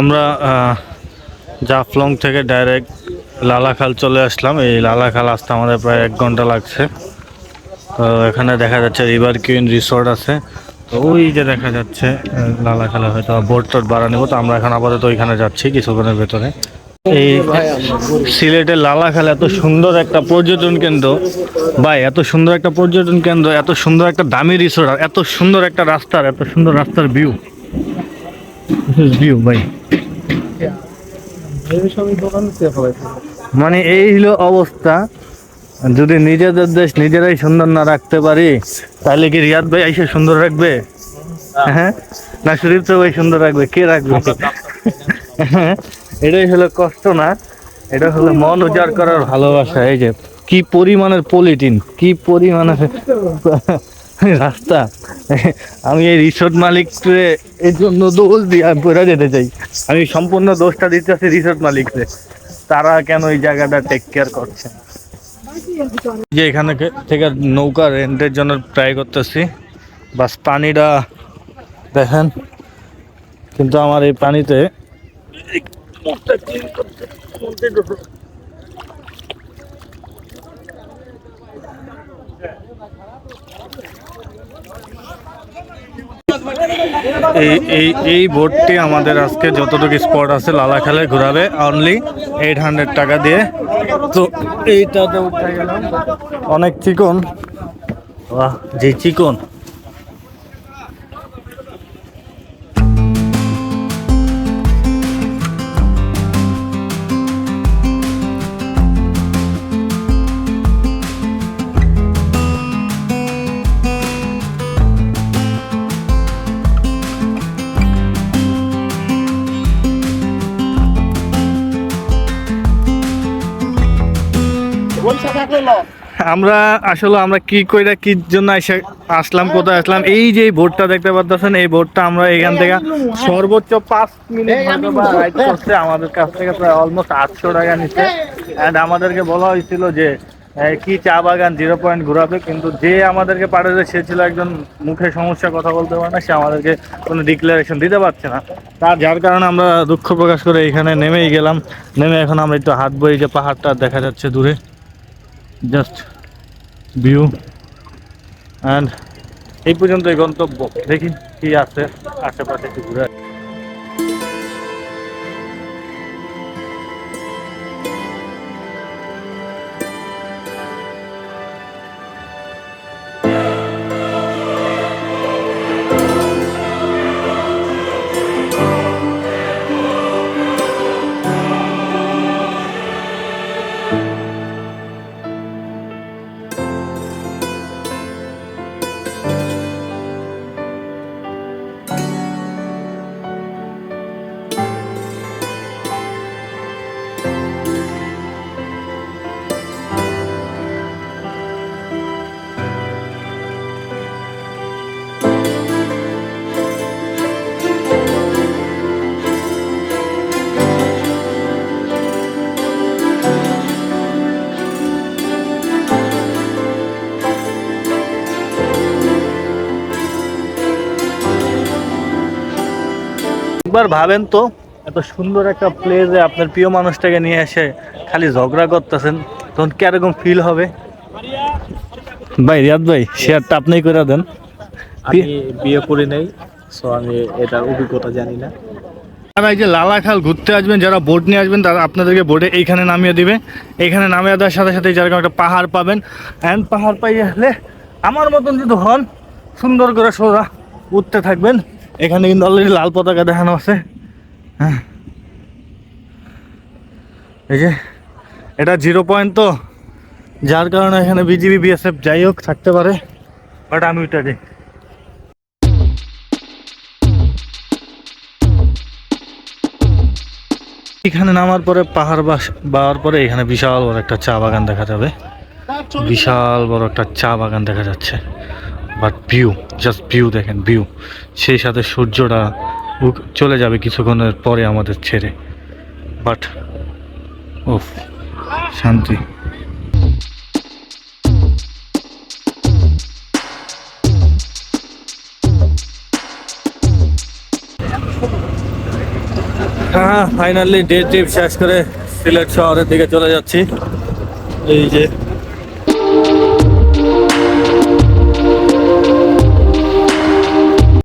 আমরা জাফলং থেকে ডাইরেক্ট লালাখাল চলে আসলাম। এই লালাখাল আসতে আমাদের প্রায় এক ঘণ্টা লাগছে। তো এখানে দেখা যাচ্ছে রিভার কুইন রিসোর্ট আছে। তো ওই যে দেখা যাচ্ছে লালাখালে হয়তো বোট টোট বাড়া নেব। তো আমরা এখন আপাতত ওইখানে যাচ্ছি কিছুক্ষণের ভেতরে। এই সিলেটের লালাখাল এত সুন্দর একটা পর্যটন কেন্দ্র। ভাই, এত সুন্দর একটা পর্যটন কেন্দ্র, এত সুন্দর একটা দামি রিসোর্ট এত সুন্দর একটা রাস্তার, এত সুন্দর রাস্তার ভিউ ভিউ ভাই। মানে এই হলো অবস্থা। যদি নিজেদের দেশ নিজেরাই সুন্দর না রাখতে পারি তাহলে কি রিয়াদ ভাই এসে সুন্দর রাখবে? হ্যাঁ? না শরীফ তো ভাই সুন্দর রাখবে কে রাখবে? হ্যাঁ, এটাই হলো কষ্ট না? এটা হলো মন উজাড় করার ভালোবাসা এই যে কি পরিমাণের পলিটিন কি পরিমাণের রাস্তা। আমি এই রিসোর্ট মালিককে এর জন্য দোষ দিয়ে আমি যেতে চাই। আমি সম্পূর্ণ দোষটা দিতে আছি রিসোর্ট মালিককে। তারা কেন এই জায়গাটা টেক কেয়ার করছে? যে এখানে থেকে নৌকা রেন্টের জন্য ট্রাই করতেছি। বাস পানিটা দেখেন। কিন্তু আমার এই পানিতে এই এই এই বোর্ডটি আমাদের আজকে যতটুকু স্পট আছে লালা লালাখালে ঘুরাবে অনলি এইট হান্ড্রেড টাকা দিয়ে। তো এইটাতে উঠে গেলাম অনেক চিকন। বাহ, যে চিকন। আমরা আসলে আমরা কি কইরা কি জন্য আসলাম কোথায় আসলাম? এই যে বোটটা দেখতে পাচ্ছেন এই ভোটটা আমরা এখান থেকে সর্বোচ্চ পাঁচ মিনিট করছে আমাদের কাছ থেকে প্রায় অলমোস্ট আটশো টাকা নিচ্ছে। অ্যান্ড আমাদেরকে বলা হয়েছিল যে কি চা বাগান জিরো পয়েন্ট ঘোরাবে কিন্তু যে আমাদেরকে পাঠাবে সে ছিল একজন মুখে সমস্যা কথা বলতে পারে না সে আমাদেরকে কোনো ডিক্লারেশন দিতে পারছে না। তার যার কারণে আমরা দুঃখ প্রকাশ করে এখানে নেমেই গেলাম। নেমে এখন আমরা একটু হাত বই যে পাহাড়টা দেখা যাচ্ছে দূরে। জাস্ট ভিউ অ্যান্ড এই পর্যন্ত এই গন্তব্য। দেখি কি আছে আশেপাশে একটু ঘুরে একবার ভাবেন তো এত সুন্দর একটা প্লেসে আপনার প্রিয় মানুষটাকে নিয়ে এসে খালি ঝগড়া করতেছেন তখন কীরকম ফিল হবে? ভাই রিয়াদ ভাই শেয়ারটা আপনিই করে দেন। আমি বিয়ে করি নাই সো আমি এটার অভিজ্ঞতা জানি না। আর এই যে লালাখাল ঘুরতে আসবেন যারা বোট নিয়ে আসবেন তারা আপনাদেরকে বোটে এইখানে নামিয়ে দিবে। এইখানে নামিয়ে দেওয়ার সাথে সাথে যেরকম একটা পাহাড় পাবেন। অ্যান্ড পাহাড় পাই আসলে আমার মতন যদি হন সুন্দর করে সোজা উঠতে থাকবেন। এখানে কিন্তু অলরেডি লাল পতাকা দেখানো আছে। হ্যাঁ। এটা জিরো পয়েন্ট তো। যার কারণে এখানে বিজিবি, বিএসএফ যাই হোক, থাকতে পারে। বাট আমি ওইটা দিই এখানে নামার পরে পাহাড় বাস বাওয়ার পরে এখানে বিশাল বড় একটা চা বাগান দেখা যাবে। বিশাল বড় একটা চা বাগান দেখা যাচ্ছে। বাট ভিউ জাস্ট ভিউ দেখেন ভিউ সেই সাথে সূর্যটা চলে যাবে কিছুক্ষণের পরে আমাদের ছেড়ে। বাট ও শান্তি। হ্যাঁ ফাইনালি ডে ট্রিপ শেষ করে সিলেট শহরের দিকে চলে যাচ্ছি। এই যে